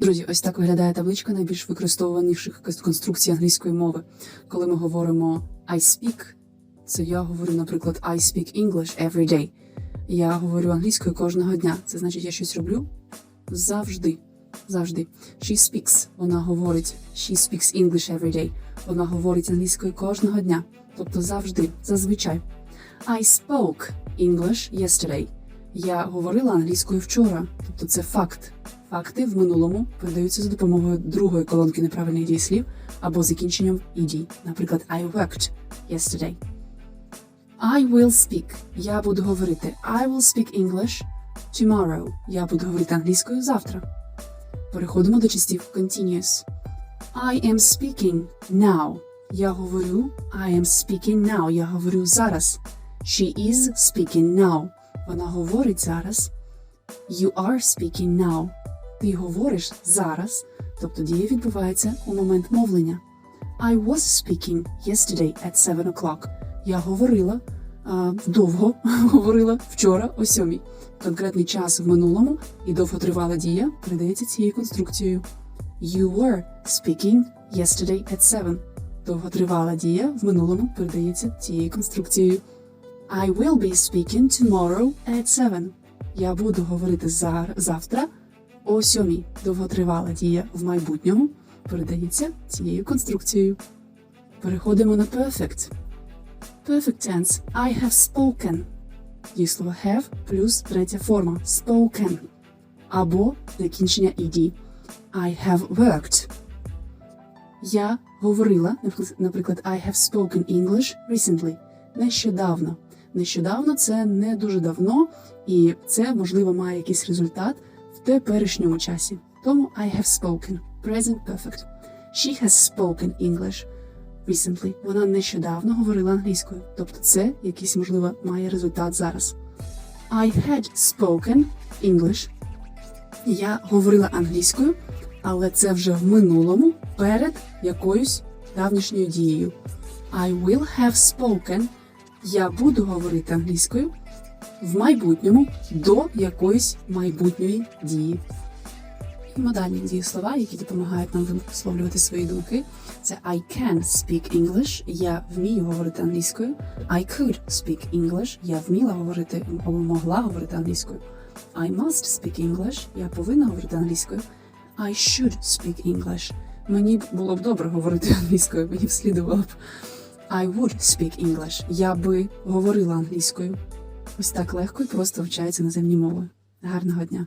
Друзі, ось так виглядає табличка найбільш використовуваніших конструкцій англійської мови. Коли ми говоримо I speak, це я говорю, наприклад, I speak English every day. Я говорю англійською кожного дня. Це значить, я щось роблю завжди. Завжди. She speaks. Вона говорить. She speaks English every day. Вона говорить англійською кожного дня. Тобто завжди, зазвичай. I spoke English yesterday. Я говорила англійською вчора. Тобто це факт. Факти в минулому передаються за допомогою другої колонки неправильних дієслів або закінченням «ed». Наприклад, I worked yesterday. I will speak. Я буду говорити. I will speak English tomorrow. Я буду говорити англійською завтра. Переходимо до частів continuous. I am speaking now. Я говорю. I am speaking now. Я говорю зараз. She is speaking now. Вона говорить зараз. You are speaking now. Ти говориш зараз, тобто дія відбувається у момент мовлення. I was speaking yesterday at 7 o'clock. Я говорила а, довго говорила вчора о сьомій. Конкретний час в минулому і довготривала дія передається цією конструкцією. You were speaking yesterday at 7. Довготривала дія в минулому передається цією конструкцією. I will be speaking tomorrow at 7. Я буду говорити завтра о сьомій. Довготривала дія в майбутньому передається цією конструкцією. Переходимо на perfect. Perfect tense. I have spoken. Дієслово have плюс третя форма spoken. Або закінчення ed. I have worked. Я говорила, наприклад, I have spoken English recently. Нещодавно. Нещодавно це не дуже давно, і це, можливо, має якийсь результат в теперішньому часі. Тому I have spoken. Present perfect. She has spoken English recently. Вона нещодавно говорила англійською. Тобто це якийсь, можливо, має результат зараз. I had spoken English. Я говорила англійською, але це вже в минулому перед якоюсь давнішньою дією. I will have spoken. Я буду говорити англійською в майбутньому до якоїсь майбутньої дії. І модальні дієслова, які допомагають нам висловлювати свої думки, це I can speak English, я вмію говорити англійською. I could speak English, я вміла говорити або могла говорити англійською. I must speak English, я повинна говорити англійською. I should speak English. Мені було б добре говорити англійською, мені б слідувало б. I would speak English. Я би говорила англійською. Ось так легко і просто вчаються наземні мови. Гарного дня!